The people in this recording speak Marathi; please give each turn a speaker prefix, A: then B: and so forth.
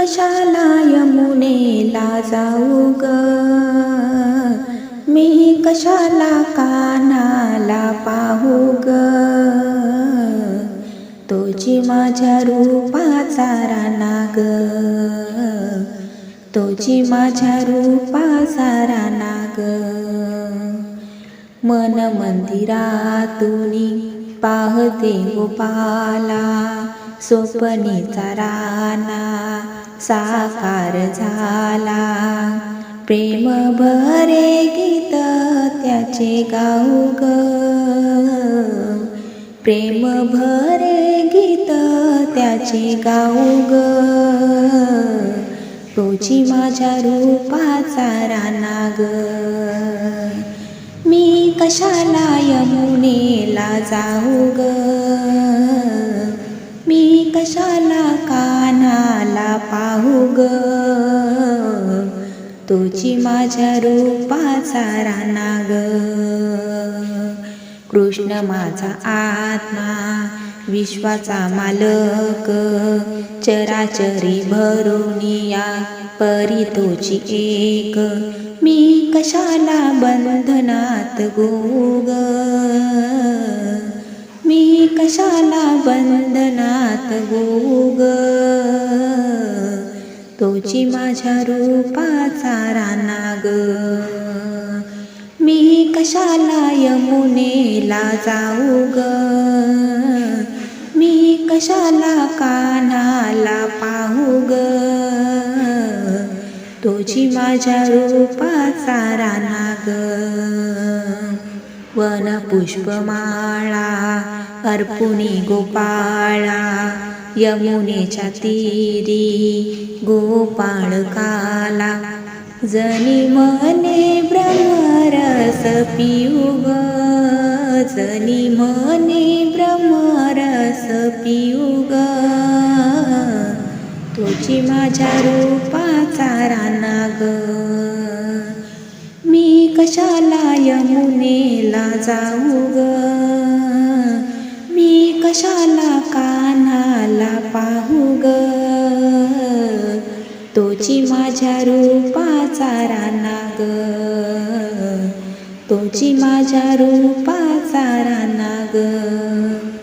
A: कशाला यमुनेला जाऊ ग? मी कशाला कानाला पाहू ग? तुझी माझ्या रूपाचा राणा ग. तुझी माझ्या रूपाचा राणा ग. मन मंदिरातूनी पाहते गोपाला स्वप्नीचा राणा. साकार झाला. प्रेम भरे गीत त्याचे गाऊ ग. प्रेम भरे गीत त्याचे गाऊ ग. तोची माझ्या रूपाचा राणा ग. मी कशाला यमुनेला जाऊ ग? मी कशाला कानाला पाहू ग? तुझी माझ्या रूपाचा राणा ग. कृष्ण माझा आत्मा विश्वाचा मालक. चराचरी भरुनिया परी तुझी एक. मी कशाला बंधनात गोग? मी कशाला बंधनात गोग तोची माझ्या रूपाचा रानाग. मी कशाला यमुनेला जाऊ ग मी कशाला कानाला पाहू ग तोची माझ्या रूपाचा रानाग. ग वन पुष्पमाळा अर्पुणी गोपाळा यमुनेच्या तीरी गोपाळ काला जनी मने ब्रह्मरस पिऊ ग जनी मने ब्रह्मरस पिऊ ग तुझी माझ्या रूपाचा राणा ग मी कशाला यमुनेला जाऊ ग कशाला कानाला पाहू ग? तोची माझ्या रूपाचा राणा ग. तोची माझ्या रूपाचा राणा ग.